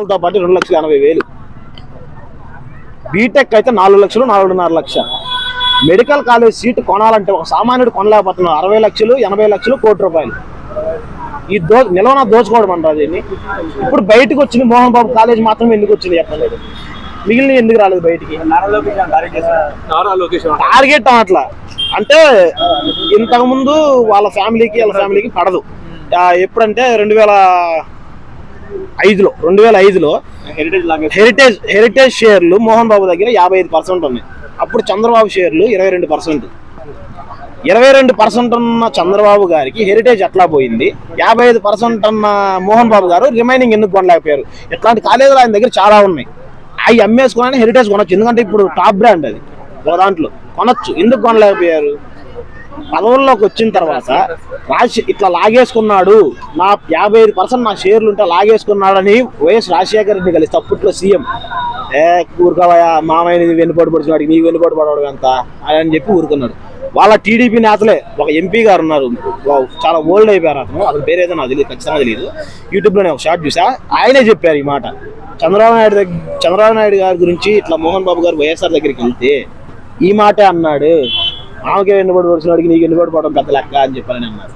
తో పాటు రెండు లక్షల ఎనభై వేలు. బీటెక్ అయితే నాలుగు లక్షలు నాలుగున్నర లక్ష. మెడికల్ కాలేజ్ సీట్ కొనాలంటే ఒక సామాన్యుడు కొనలేకపోతున్నాడు. అరవై లక్షలు ఎనభై లక్షలు కోటి రూపాయలు. ఈ దో నిలవన దోచుకోవడం అంటారు దీన్ని ఇప్పుడు బయటకు వచ్చింది మోహన్ బాబు కాలేజ్ మాత్రమే ఎందుకు వచ్చింది చెప్పలేదు. మిగిలిన ఎందుకు రాలేదు బయటికి? టార్గెట్ అట్లా. అంటే ఇంతకు ముందు వాళ్ళ ఫ్యామిలీకి వాళ్ళ ఫ్యామిలీకి పడదు. ఎప్పుడంటే రెండు వేల ఐదులో రెండు వేల ఐదులో హెరిటేజ్ హెరిటేజ్ హెరిటేజ్ షేర్లు మోహన్ బాబు దగ్గర యాభై ఐదు పర్సెంట్ ఉన్నాయి. అప్పుడు చంద్రబాబు షేర్లు ఇరవై రెండు పర్సెంట్. ఇరవై రెండు పర్సెంట్ ఉన్న చంద్రబాబు గారికి హెరిటేజ్ ఎట్లా పోయింది? యాభై ఐదు పర్సెంట్ ఉన్న మోహన్ బాబు గారు రిమైనింగ్ ఎందుకు కొనలేకపోయారు? ఇట్లాంటి కాలేజీలు ఆయన దగ్గర చాలా ఉన్నాయి. అవి అమ్మేసుకుని హెరిటేజ్ కొనొచ్చు. ఎందుకంటే ఇప్పుడు టాప్ బ్రాండ్ అది. దాంట్లో కొనొచ్చు. ఎందుకు కొనలేకపోయారు? పదవుల్లోకి వచ్చిన తర్వాత రాజ ఇట్లా లాగేసుకున్నాడు. నా యాభై ఐదు పర్సెంట్ నా షేర్లు ఉంటే లాగేసుకున్నాడని వైఎస్ రాజశేఖర రెడ్డి కలిసి అప్పట్లో సీఎం. ఏ ఊరుకోవయా మామయ్య వెనుబడి పడుచున్నాడు పడిచినాడు నీకు వెన్నుపోటు పడవడం ఎంత అని చెప్పి ఊరుకున్నాడు. వాళ్ళ టీడీపీ నేతలే ఒక ఎంపీ గారు ఉన్నారు. చాలా ఓల్డ్ అయిపోయారు అతను. అతని పేరు ఏదో నాకు తెలియదు ఖచ్చితంగా తెలియదు యూట్యూబ్లోనే ఒక షార్ట్ చూసా. ఆయనే చెప్పారు ఈ మాట. చంద్రబాబు నాయుడు దగ్గర చంద్రబాబు నాయుడు గారి గురించి ఇట్లా మోహన్ బాబు గారు వైఎస్ఆర్ దగ్గరికి వెళ్తే ఈ మాటే అన్నాడు. ఆమెకే వెన్నుబడి పడుతున్నాడికి నీకు వెన్నుబడి పడడం పెద్ద లెక్క అని చెప్పాలని అన్నారు.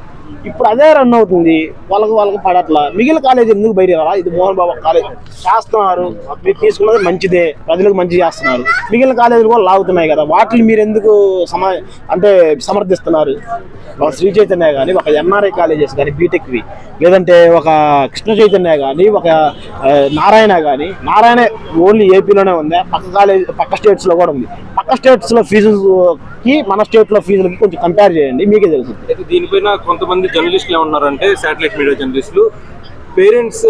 ఇప్పుడు అదే రన్ అవుతుంది. వాళ్ళకి వాళ్ళకి పడట్లా. మిగిలిన కాలేజ్ ఎందుకు బయట ఇది మోహన్ బాబు కాలేజ్ చేస్తున్నారు. మీరు తీసుకున్నది మంచిదే. ప్రజలకు మంచి చేస్తున్నారు. మిగిలిన కాలేజీలు కూడా లాగుతున్నాయి కదా. వాటిని మీరు ఎందుకు సమా అంటే సమర్థిస్తున్నారు? ఒక శ్రీ చైతన్య కానీ ఒక ఎంఆర్ఐ కాలేజెస్ కానీ బీటెక్వి లేదంటే ఒక కృష్ణ చైతన్య కానీ ఒక నారాయణ కానీ నారాయణ ఓన్లీ ఏపీలోనే ఉంది? పక్క కాలేజ్ పక్క స్టేట్స్లో కూడా ఉంది. పక్క స్టేట్స్లో ఫీజు ఫీజుకి మన స్టేట్లో ఫీజులకి కొంచెం కంపేర్ చేయండి. మీకే తెలుసు. అయితే దీనిపైన కొంతమంది జర్నలిస్టులు ఏమన్నారంటే శాటిలైట్ మీడియా జర్నలిస్టులు పేరెంట్స్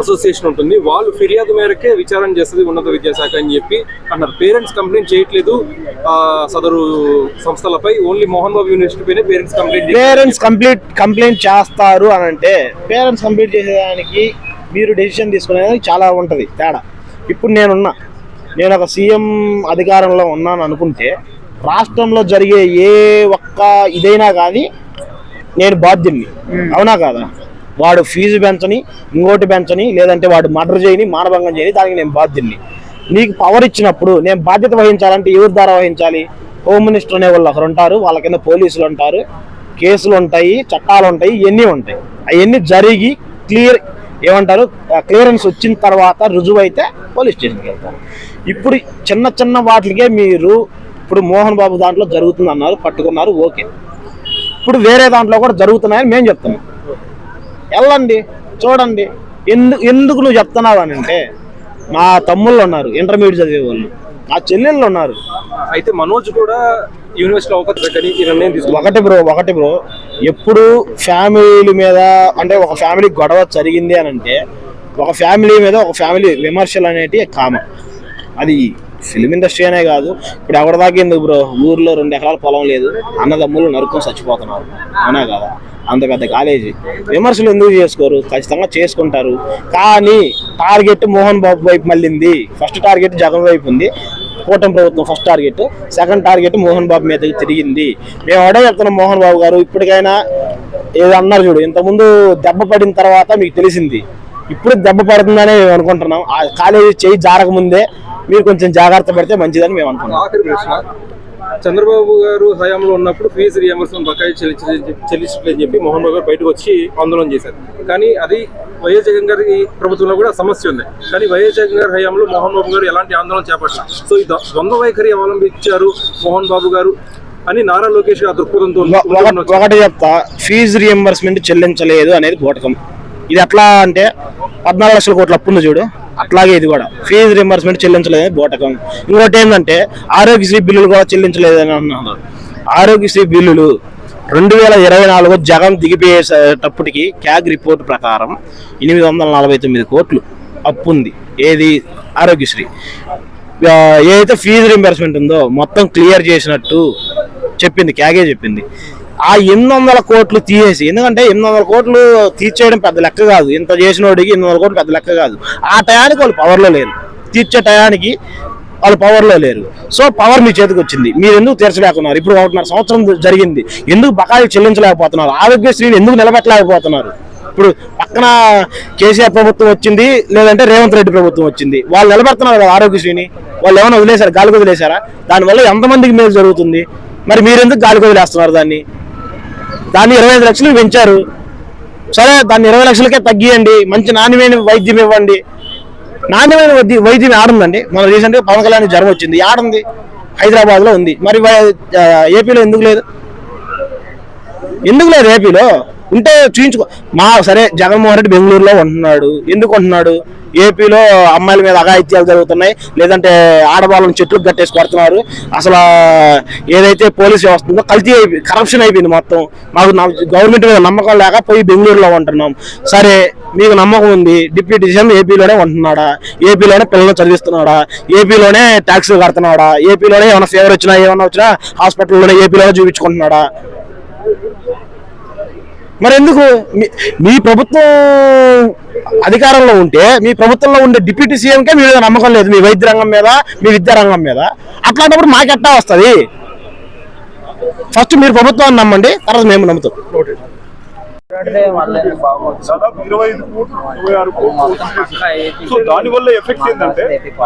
అసోసియేషన్ ఉంటుంది. వాళ్ళు ఫిర్యాదు మేరకే విచారణ చేస్తుంది ఉన్నత విద్యాశాఖ అని చెప్పి అన్నారు. పేరెంట్స్ కంప్లైంట్ చేయట్లేదు. సదరు సంస్థలపై ఓన్లీ మోహన్ బాబు యూనివర్సిటీ పైన parents complaint parents complete complaint చేస్తారు అని అంటే పేరెంట్స్ కంప్లీట్ చేసేదానికి మీరు డెసిషన్ తీసుకునేదానికి చాలా ఉంటుంది తేడా. ఇప్పుడు నేనున్నా. నేను ఒక సీఎం అధికారంలో ఉన్నాను అనుకుంటే రాష్ట్రంలో జరిగే ఏ ఒక్క ఇదైనా కానీ నేను బాధ్యుని అవునా కాదా? వాడు ఫీజు పెంచని ఇంకోటి పెంచని లేదంటే వాడు మర్డర్ చేయని మానభంగం చేయని దానికి నేను బాధ్యుని నీకు పవర్ ఇచ్చినప్పుడు నేను బాధ్యత వహించాలంటే ఎవరి ద్వారా వహించాలి? హోమ్ మినిస్టర్ అనే వాళ్ళు ఒకరు ఉంటారు వాళ్ళ కింద పోలీసులు ఉంటారు కేసులు ఉంటాయి చట్టాలు ఉంటాయి ఇవన్నీ ఉంటాయి. అవన్నీ జరిగి క్లియర్ ఏమంటారు? క్లియరెన్స్ వచ్చిన తర్వాత రుజువు అయితే పోలీస్ స్టేషన్కి వెళ్తారు. ఇప్పుడు చిన్న చిన్న వాటికే మీరు ఇప్పుడు మోహన్ బాబు దాంట్లో జరుగుతుంది అన్నారు పట్టుకున్నారు ఓకే. ఇప్పుడు వేరే దాంట్లో కూడా జరుగుతున్నాయని మేము చెప్తున్నాం. వెళ్ళండి చూడండి. ఎందుకు ఎందుకు నువ్వు చెప్తున్నావు అని అంటే మా తమ్ముళ్ళు ఉన్నారు ఇంటర్మీడియట్ చదివే వాళ్ళు. మా చెల్లెళ్ళు ఉన్నారు. అయితే మనోజ్ కూడా యూనివర్సిటీ అవకాశం ఒకటి బ్రో ఒకటి బ్రో. ఎప్పుడు ఫ్యామిలీ మీద అంటే ఒక ఫ్యామిలీ గొడవ జరిగింది అని అంటే ఒక ఫ్యామిలీ మీద ఒక ఫ్యామిలీ విమర్శలు అనేటివి కామన్ అది ఫిలిం ఇండస్ట్రీ అనే కాదు. ఇప్పుడు ఎవరి దాకా ఎందుకు బ్రో ఊర్లో రెండు ఎకరాల పొలం లేదు. అన్నదమ్ములు నరుకొని చచ్చిపోతున్నారు. అవునా కదా? అంత పెద్ద కాలేజీ. విమర్శలు ఎందుకు చేసుకోరు? ఖచ్చితంగా చేసుకుంటారు. కానీ టార్గెట్ మోహన్ బాబు వైపు మళ్ళింది. ఫస్ట్ టార్గెట్ జగన్ వైపు ఉంది. కూటమి ప్రభుత్వం first target. Second target Mohan Babu మీదకి తిరిగింది. మేము అడే చెప్తున్నాం మోహన్ బాబు గారు ఇప్పటికైనా ఏదో అన్నారు చూడు. ఇంతకుముందు దెబ్బ పడిన తర్వాత మీకు తెలిసింది. ఇప్పుడు దెబ్బ పడుతుందని మేము అనుకుంటున్నాం. ఆ కాలేజీ చేయి జారక ముందే మీరు కొంచెం జాగ్రత్త పడితే మంచిదని మేము ప్రశ్న. చంద్రబాబు గారు హయాంలో ఉన్నప్పుడు ఫీజు రియంబర్స్మెంట్ బకాయి చెల్లించ- చెల్లించట్లేదని చెప్పి మోహన్ బాబు గారు బయటకు వచ్చి ఆందోళన చేశారు. కానీ అది వైఎస్ జగన్ గారి ప్రభుత్వంలో కూడా సమస్య ఉంది. కానీ వైఎస్ జగన్ గారి హయాంలో మోహన్ బాబు గారు ఎలాంటి ఆందోళన చేపట్టారు సో ఈ ద్వంద్వ వైఖరి అవలంబించారు మోహన్ బాబు గారు అని నారా లోకేష్ గారి దృక్పథంతో ఒక- ఒకటి- ఒకటి చెప్తా ఫీజు రియంబర్స్మెంట్ చెల్లించలేదు అనేది బోటకం. ఇది ఎట్లా అంటే పద్నాలుగు లక్షల కోట్ల అప్పు ఉంది చూడు. అట్లాగే ఇది కూడా. ఫీజు రింబర్స్మెంట్ చెల్లించలేదు బోటకం. ఇంకోటి ఏంటంటే ఆరోగ్యశ్రీ బిల్లులు కూడా చెల్లించలేదు అని అన్నారు. ఆరోగ్యశ్రీ బిల్లులు రెండు వేల ఇరవై నాలుగు జగన్ దిగిపోయేటప్పటికి క్యాగ్ రిపోర్ట్ ప్రకారం ఎనిమిది వందల నలభై తొమ్మిది కోట్లు అప్పు ఉంది. ఏది? ఆరోగ్యశ్రీ. ఏదైతే ఫీజు రింబర్స్మెంట్ ఉందో మొత్తం క్లియర్ చేసినట్టు చెప్పింది క్యాగే చెప్పింది. ఆ ఎనిమిది వందల కోట్లు తీసేసి ఎందుకంటే ఎనిమిది వందల కోట్లు తీర్చేయడం పెద్ద లెక్క కాదు. ఇంత చేసినోడికి ఎనిమిది వందల కోట్లు పెద్ద లెక్క కాదు. ఆ టయానికి వాళ్ళు పవర్లో లేరు. తీర్చే టయానికి వాళ్ళు పవర్లో లేరు. సో పవర్ మీ చేతికి వచ్చింది. మీరు ఎందుకు తీర్చలేకున్నారు ఇప్పుడు ఒకటిన్నర సంవత్సరం జరిగింది. ఎందుకు బకాయిలు చెల్లించలేకపోతున్నారు? ఆరోగ్యశ్రీని ఎందుకు నిలబెట్టలేకపోతున్నారు? ఇప్పుడు పక్కన కేసీఆర్ ప్రభుత్వం వచ్చింది లేదంటే రేవంత్ రెడ్డి ప్రభుత్వం వచ్చింది. వాళ్ళు నిలబెడుతున్నారు కదా ఆరోగ్యశ్రీని. వాళ్ళు ఏమైనా వదిలేశారు? గాలికి వదిలేశారా? దానివల్ల ఎంతమందికి మేలు జరుగుతుంది? మరి మీరెందుకు గాలికి వదిలేస్తున్నారు దాన్ని? దాన్ని ఇరవై ఐదు లక్షలు పెంచారు. సరే దాన్ని ఇరవై లక్షలకే తగ్గియండి. మంచి నాణ్యమైన వైద్యం ఇవ్వండి. నాణ్యమైన వైద్య వైద్యం ఆడుందండి మన రీసెంట్గా పవన్ కళ్యాణ్ జ్వరం వచ్చింది ఆడుంది హైదరాబాద్లో ఉంది. మరి ఏపీలో ఎందుకు లేదు? ఎందుకు లేదు ఏపీలో? ఉంటే చూయించుకో. మా సరే జగన్మోహన్ రెడ్డి బెంగళూరులో ఉంటున్నాడు. ఎందుకు ఉంటున్నాడు? ఏపీలో అమ్మాయిల మీద అఘాయిత్యాలు జరుగుతున్నాయి. లేదంటే ఆడవాళ్ళని చెట్లు కట్టేసి కొడుతున్నారు. అసలు ఏదైతే పోలీస్ వ్యవస్థ ఉందో కల్తీ అయిపోయి కరప్షన్ అయిపోయింది మొత్తం. మాకు గవర్నమెంట్ మీద నమ్మకం లేక పోయి బెంగళూరులో ఉంటున్నాం. సరే మీకు నమ్మకం ఉంది. Deputy CM ఏపీలోనే ఉంటున్నాడా? ఏపీలోనే పిల్లల్ని చదివిస్తున్నాడా? ఏపీలోనే ట్యాక్సీలు కడుతున్నాడా? ఏపీలోనే ఏమైనా ఫేవర్ వచ్చినా ఏమైనా వచ్చినా హాస్పిటల్లోనే ఏపీలోనే చూపించుకుంటున్నాడా? మరి ఎందుకు మీ- మీ ప్రభుత్వం అధికారంలో ఉంటే మీ ప్రభుత్వంలో ఉండే డిప్యూటీ సీఎంకే మీ మీద నమ్మకం లేదు మీ వైద్య రంగం మీద మీ విద్యా రంగం మీద. అట్లాంటప్పుడు మాకెట్టా వస్తుంది? ఫస్ట్ మీరు ప్రభుత్వాన్ని నమ్మండి తర్వాత మేము నమ్ముతాం. దాదాపు ఇరవై ఐదు కోట్లు ఇరవై ఆరు కోట్లు. సో దాని వల్ల ఎఫెక్ట్ ఏంటంటే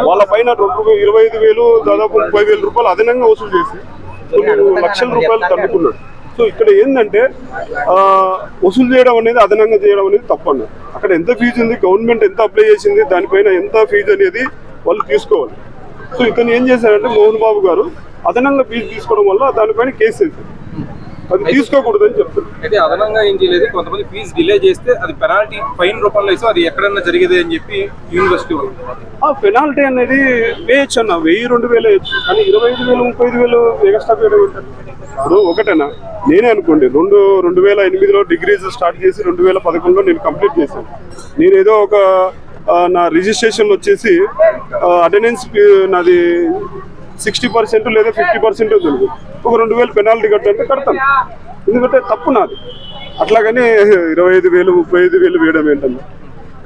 వాళ్ళ పైన రెండు ఇరవై ఐదు వేలు దాదాపు ముప్పై వేల రూపాయలు అదనంగా వసూలు చేసి కొన్ని లక్షల రూపాయలు తన్నుకున్నాడు. సో ఇక్కడ ఏంటంటే వసూలు చేయడం అనేది అదనంగా చేయడం అనేది తప్పు అన్నారు అక్కడ ఎంత ఫీజు ఉంది గవర్నమెంట్ ఎంత అప్లై చేసింది దానిపైన ఎంత ఫీజు అనేది వాళ్ళు తీసుకోవాలి. సో ఇతను ఏం చేశారంటే మోహన్ బాబు గారు అదనంగా ఫీజు తీసుకోవడం వల్ల దానిపైన కేసు వేశారు అది తీసుకోకూడదని చెప్తారు అయితే అదనంగా ఏం చేయలేదు కొంతమంది ఫీజు డిలే చేస్తే అది పెనాల్టీ ఫైన్ రూపంలో వేస్తే అది ఎక్కడన్నా జరిగేది అని చెప్పి యూనివర్సిటీ ఆ పెనాల్టీ అనేది వేయచ్చు అన్న వెయ్యి రెండు వేలు వేయచ్చు. కానీ ఇరవై ఐదు వేలు ముప్పై ఐదు వేలు ఎక్స్ట్రా ఏంటంటే? ఇప్పుడు ఒకటేనా? నేనే అనుకోండి రెండు రెండు వేల ఎనిమిదిలో డిగ్రీస్ స్టార్ట్ చేసి రెండు వేల పదకొండులో నేను కంప్లీట్ చేశాను. నేను ఏదో ఒక నా రిజిస్ట్రేషన్ వచ్చేసి అటెండెన్స్ నాది సిక్స్టీ పర్సెంట్ లేదా ఫిఫ్టీ పర్సెంట్ ఉంది ఒక రెండు వేలు పెనాల్టీ కట్టంటే కడతాను. ఎందుకంటే తప్పు నాది. అట్లాగని ఇరవై ఐదు వేలు ముప్పై ఐదు వేలు వేయడం ఏంటన్నా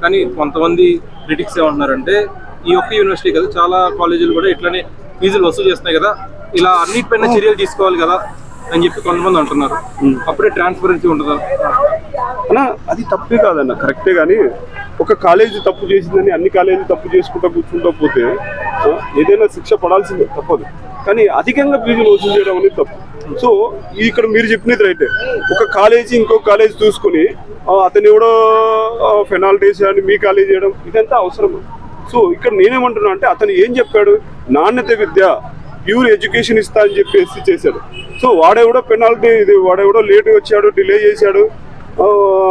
కానీ కొంతమంది క్రిటిక్స్ ఏమంటున్నారంటే ఈ ఒక్క యూనివర్సిటీ కదా చాలా కాలేజీలు కూడా ఇట్లానే ఫీజులు వసూలు చేస్తున్నాయి కదా. ఇలా అన్నిటిపైన చర్యలు తీసుకోవాలి కదా అని చెప్పి కొంతమంది అంటున్నారు. అప్పుడే ట్రాన్స్పరెన్సీ ఉండదు అన్న అది తప్పే కాదన్న కరెక్టే కానీ ఒక కాలేజీ తప్పు చేసిందని అన్ని కాలేజీ తప్పు చేసుకుంటూ కూర్చుంటూ పోతే ఏదైనా శిక్ష పడాల్సిందే తప్పదు. కానీ అధికంగా ఫీజులు వసూలు చేయడం అనేది తప్పు. సో ఇక్కడ మీరు చెప్పినది రైటే. ఒక కాలేజీ ఇంకో కాలేజీ చూసుకుని అతను ఎవడో పెనాల్టీస్ అని మీ కాలేజీ చేయడం ఇదంతా అవసరం సో ఇక్కడ నేనేమంటున్నా అంటే అతను ఏం చెప్పాడు? నాణ్యత విద్య ప్యూర్ ఎడ్యుకేషన్ ఇస్తా అని చెప్పేసి చేశాడు. సో వాడెవడో పెనాల్టీ ఇది వాడెవడో లేట్ వచ్చాడు డిలే చేశాడు.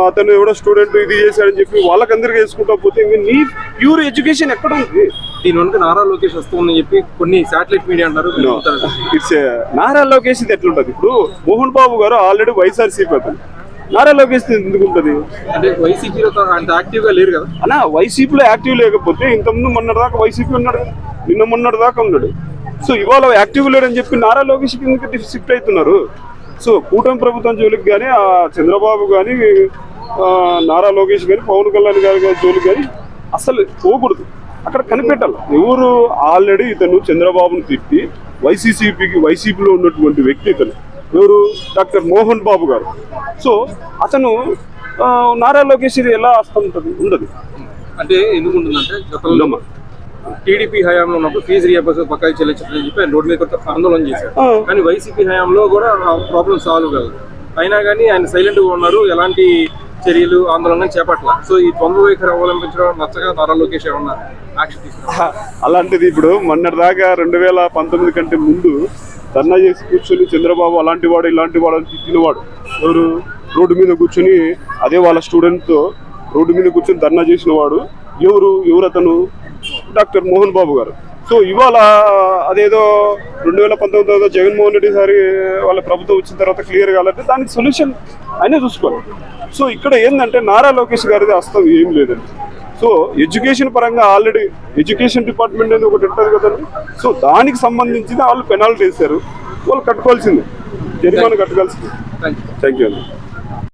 అతను ఎవడో స్టూడెంట్ ఇది చేశాడని చెప్పి వాళ్ళకందరికీ వేసుకుంటా పోతే ఇంక నీ ప్యూర్ ఎడ్యుకేషన్ ఎక్కడ ఉంది? దీని వెనుక నారా లోకేష్ వస్తుందని చెప్పి కొన్ని శాటిలైట్ మీడియా అంటారు ఇట్స్ నారా లోకేష్ ఇది ఎట్లుంటది? ఇప్పుడు మోహన్ బాబు గారు ఆల్రెడీ వైఎస్ఆర్సీపీ అతను. నారా లోకేష్ ఎందుకు ఉంటుంది? అంటే వైసీపీలో అంత యాక్టివ్గా లేరు కదా? అన్న వైసీపీలో యాక్టివ్ లేకపోతే ఇంతకుముందు మొన్నటి దాకా వైసీపీ ఉన్నాడు. నిన్న మొన్నటి దాకా ఉన్నాడు. సో ఇవాళ యాక్టివ్ లేడని చెప్పి నారా లోకేష్ కిందకి షిఫ్ట్ అవుతున్నారు సో కూటమి ప్రభుత్వం జోలికి కానీ ఆ చంద్రబాబు కానీ నారా లోకేష్ కానీ పవన్ కళ్యాణ్ గారి గారి జోలికి కానీ అసలు పోకూడదు. అక్కడ కనిపెట్టాలి. ఎవరు ఆల్రెడీ ఇతను చంద్రబాబును తిట్టి వైసీసీపీకి వైసీపీలో ఉన్నటువంటి వ్యక్తి ఇతను. ఎవరు? డాక్టర్ మోహన్ బాబు గారు. సో అతను నారా లోకేష్ ఇది ఎలా వస్తుంటది? ఉండదు. అంటే ఎందుకు ఉంటుందంటే గతంలో. టీడీపీ హయాంలో ఉన్నప్పుడు ఫీజు రియంబర్స్ బకాయి చెల్లించాలని చెప్పి ఆయన రోడ్డు మీద ఆందోళన చేశారు. కానీ వైసీపీ హయాంలో కూడా ప్రాబ్లం సాల్వ్ కాదు. అయినా కానీ ఆయన సైలెంట్గా ఉన్నారు ఎలాంటి చర్యలు ఆందోళన చేపట్ల సో ఈ ద్వంద్వ వైఖరి అవలంబించడం నచ్చగా నారా లోకేష్ ఏమన్నా యాక్షన్ తీసుకున్నారు? అలాంటిది ఇప్పుడు మొన్నటి దాకా రెండు వేల పంతొమ్మిది కంటే ముందు ధర్నా చేసి కూర్చొని చంద్రబాబు అలాంటి వాడు ఇలాంటి వాడు అని తిట్టినవాడు ఎవరు? రోడ్డు మీద కూర్చొని అదే వాళ్ళ స్టూడెంట్తో రోడ్డు మీద కూర్చొని ధర్నా చేసిన వాడు ఎవరు? ఎవరు అతను డాక్టర్ మోహన్ బాబు గారు. సో ఇవాళ అదేదో రెండు వేల పంతొమ్మిది తర్వాత జగన్మోహన్ రెడ్డి సారి వాళ్ళ ప్రభుత్వం వచ్చిన తర్వాత క్లియర్ కావాలంటే దానికి సొల్యూషన్ అయినా చూసుకోవాలి. సో ఇక్కడ ఏంటంటే నారా లోకేష్ గారిది అస్తం ఏం లేదండి. సో ఎడ్యుకేషన్ పరంగా ఆల్రెడీ ఎడ్యుకేషన్ డిపార్ట్మెంట్ అనేది ఒకటి ఉంటుంది కదండి. సో దానికి సంబంధించి వాళ్ళు పెనాల్టీ వేశారు. వాళ్ళు కట్టుకోవాల్సిందే. జరిమానా కట్టుకోవాల్సిందే. థ్యాంక్ యూ థ్యాంక్ యూ అండి.